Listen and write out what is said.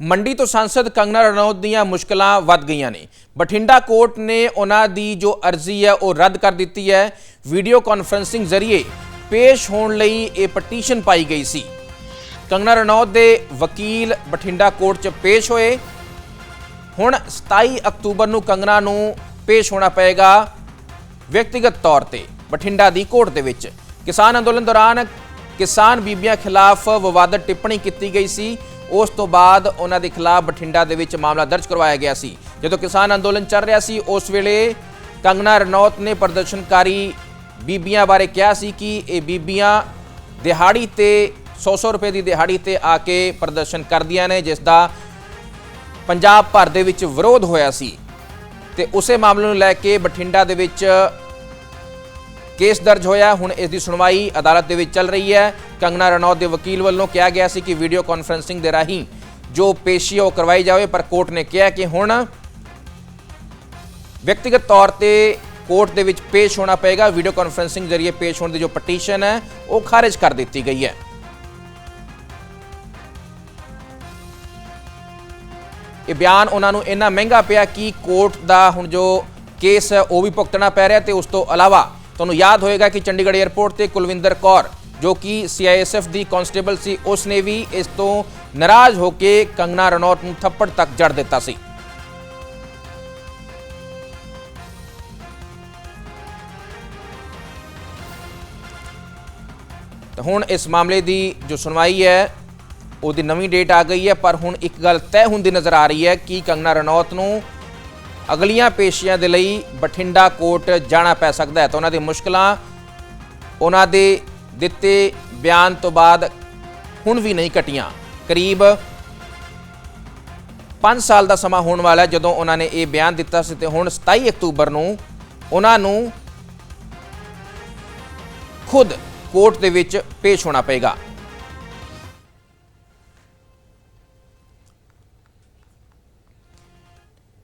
ਮੰਡੀ ਤੋਂ ਸੰਸਦ ਕੰਗਨਾ ਰਣੌਤ ਦੀਆਂ ਮੁਸ਼ਕਲਾਂ ਵੱਧ ਗਈਆਂ ਨੇ। ਬਠਿੰਡਾ ਕੋਰਟ ਨੇ ਉਹਨਾਂ ਦੀ ਜੋ ਅਰਜ਼ੀ ਹੈ, ਉਹ ਰੱਦ ਕਰ ਦਿੱਤੀ ਹੈ। ਵੀਡੀਓ ਕਾਨਫਰੰਸਿੰਗ ਜ਼ਰੀਏ ਪੇਸ਼ ਹੋਣ ਲਈ ਇਹ ਪਟੀਸ਼ਨ ਪਾਈ ਗਈ ਸੀ। ਕੰਗਨਾ ਰਣੌਤ ਦੇ ਵਕੀਲ ਬਠਿੰਡਾ ਕੋਰਟ 'ਚ ਪੇਸ਼ ਹੋਏ। ਹੁਣ 27 ਅਕਤੂਬਰ ਨੂੰ ਕੰਗਨਾ ਨੂੰ ਪੇਸ਼ ਹੋਣਾ ਪਏਗਾ ਵਿਅਕਤੀਗਤ ਤੌਰ ਤੇ ਬਠਿੰਡਾ ਦੀ ਕੋਰਟ ਦੇ ਵਿੱਚ। ਕਿਸਾਨ ਅੰਦੋਲਨ ਦੌਰਾਨ ਕਿਸਾਨ ਬੀਬੀਆਂ ਖਿਲਾਫ ਵਿਵਾਦਤ ਟਿੱਪਣੀ ਕੀਤੀ ਗਈ ਸੀ। ਉਸ ਤੋਂ ਬਾਅਦ ਉਹਨਾਂ ਦੇ ਖਿਲਾਫ ਬਠਿੰਡਾ ਦੇ ਵਿੱਚ ਮਾਮਲਾ ਦਰਜ ਕਰਵਾਇਆ ਗਿਆ ਸੀ। ਜਦੋਂ ਕਿਸਾਨ ਅੰਦੋਲਨ ਚੱਲ ਰਿਹਾ ਸੀ, ਉਸ ਵੇਲੇ ਕੰਗਨਾ ਰਣੌਤ ਨੇ ਪ੍ਰਦਰਸ਼ਨਕਾਰੀ ਬੀਬੀਆਂ ਬਾਰੇ ਕਿਹਾ ਸੀ ਕਿ ਇਹ ਬੀਬੀਆਂ ਦਿਹਾੜੀ ਤੇ 100-100 ਰੁਪਏ ਦੀ ਦਿਹਾੜੀ ਤੇ ਆ ਕੇ ਪ੍ਰਦਰਸ਼ਨ ਕਰਦੀਆਂ ਨੇ, ਜਿਸ ਦਾ ਪੰਜਾਬ ਭਰ ਦੇ ਵਿੱਚ ਵਿਰੋਧ ਹੋਇਆ ਸੀ। ਤੇ ਉਸੇ ਮਾਮਲੇ ਨੂੰ ਲੈ ਕੇ ਬਠਿੰਡਾ ਦੇ ਵਿੱਚ ਕੇਸ ਦਰਜ ਹੋਇਆ, ਹੁਣ ਇਸ ਦੀ ਸੁਣਵਾਈ ਅਦਾਲਤ ਦੇ ਵਿੱਚ ਚੱਲ ਰਹੀ ਹੈ। ਕੰਗਨਾ ਰਣੌਤ ਦੇ ਵਕੀਲ ਵੱਲੋਂ ਕਿਹਾ ਗਿਆ ਸੀ ਕਿ ਵੀਡੀਓ ਕਾਨਫਰੈਂਸਿੰਗ ਦੇ ਰਾਹੀਂ ਜੋ ਪੇਸ਼ੀ ਹੈ ਉਹ ਕਰਵਾਈ ਜਾਵੇ, ਪਰ ਕੋਰਟ ਨੇ ਕਿਹਾ ਕਿ ਹੁਣ ਵਿਅਕਤੀਗਤ ਤੌਰ ਤੇ ਕੋਰਟ ਦੇ ਵਿੱਚ ਪੇਸ਼ ਹੋਣਾ ਪਏਗਾ। ਵੀਡੀਓ ਕਾਨਫਰੈਂਸਿੰਗ ਜ਼ਰੀਏ ਪੇਸ਼ ਹੋਣ ਦੀ ਜੋ ਪਟੀਸ਼ਨ ਹੈ, ਉਹ ਖਾਰਜ ਕਰ ਦਿੱਤੀ ਗਈ ਹੈ। ਇਹ ਬਿਆਨ ਉਹਨਾਂ ਨੂੰ ਇੰਨਾ ਮਹਿੰਗਾ ਪਿਆ ਕਿ ਕੋਰਟ ਦਾ ਹੁਣ ਜੋ ਕੇਸ ਹੈ, ਉਹ ਵੀ ਭੁਗਤਣਾ ਪੈ ਰਿਹਾ ਤੇ ਉਸ ਤੋਂ ਇਲਾਵਾ ਤੁਹਾਨੂੰ ਯਾਦ ਹੋਏਗਾ ਕਿ ਚੰਡੀਗੜ੍ਹ 에ਅਰਪੋਰਟ ਤੇ ਕੁਲਵਿੰਦਰ ਕੌਰ, ਜੋ ਕਿ ਸੀਆਈਐਸਐਫ ਦੀ ਕਾਂਸਟੇਬਲ ਸੀ ਉਸ ਨੇ ਵੀ ਇਸ ਤੋਂ ਨਾਰਾਜ਼ ਹੋ ਕੇ ਕੰਗਨਾ ਰਣੌਤ ਨੂੰ ਥੱਪੜ ਤੱਕ ਜੜ ਦਿੱਤਾ ਸੀ। ਤਾਂ ਹੁਣ ਇਸ ਮਾਮਲੇ ਦੀ ਜੋ ਸੁਣਵਾਈ ਹੈ, ਉਹਦੀ ਨਵੀਂ ਡੇਟ ਆ ਗਈ ਹੈ, ਪਰ ਹੁਣ ਇੱਕ ਗੱਲ ਤੈਅ ਹੁੰਦੀ ਨਜ਼ਰ ਆ ਰਹੀ ਹੈ ਕਿ ਕੰਗਨਾ ਰਣੌਤ ਨੂੰ ਅਗਲੀਆਂ ਪੇਸ਼ੀਆਂ ਦੇ ਲਈ ਬਠਿੰਡਾ ਕੋਰਟ ਜਾਣਾ ਪੈ ਸਕਦਾ ਹੈ ਤਾਂ ਉਹਨਾਂ ਦੀ ਮੁਸ਼ਕਲਾਂ ਉਹਨਾਂ ਦੇ ਦਿੱਤੇ ਬਿਆਨ ਤੋਂ ਬਾਅਦ ਹੁਣ ਵੀ ਨਹੀਂ ਘਟੀਆਂ। ਕਰੀਬ 5 ਸਾਲ ਦਾ ਸਮਾਂ ਹੋਣ ਵਾਲਾ ਜਦੋਂ ਉਹਨਾਂ ਨੇ ਇਹ ਬਿਆਨ ਦਿੱਤਾ ਸੀ ਤੇ ਹੁਣ 27 ਅਕਤੂਬਰ ਨੂੰ ਉਹਨਾਂ ਨੂੰ ਖੁਦ ਕੋਰਟ ਦੇ ਵਿੱਚ ਪੇਸ਼ ਹੋਣਾ ਪਏਗਾ।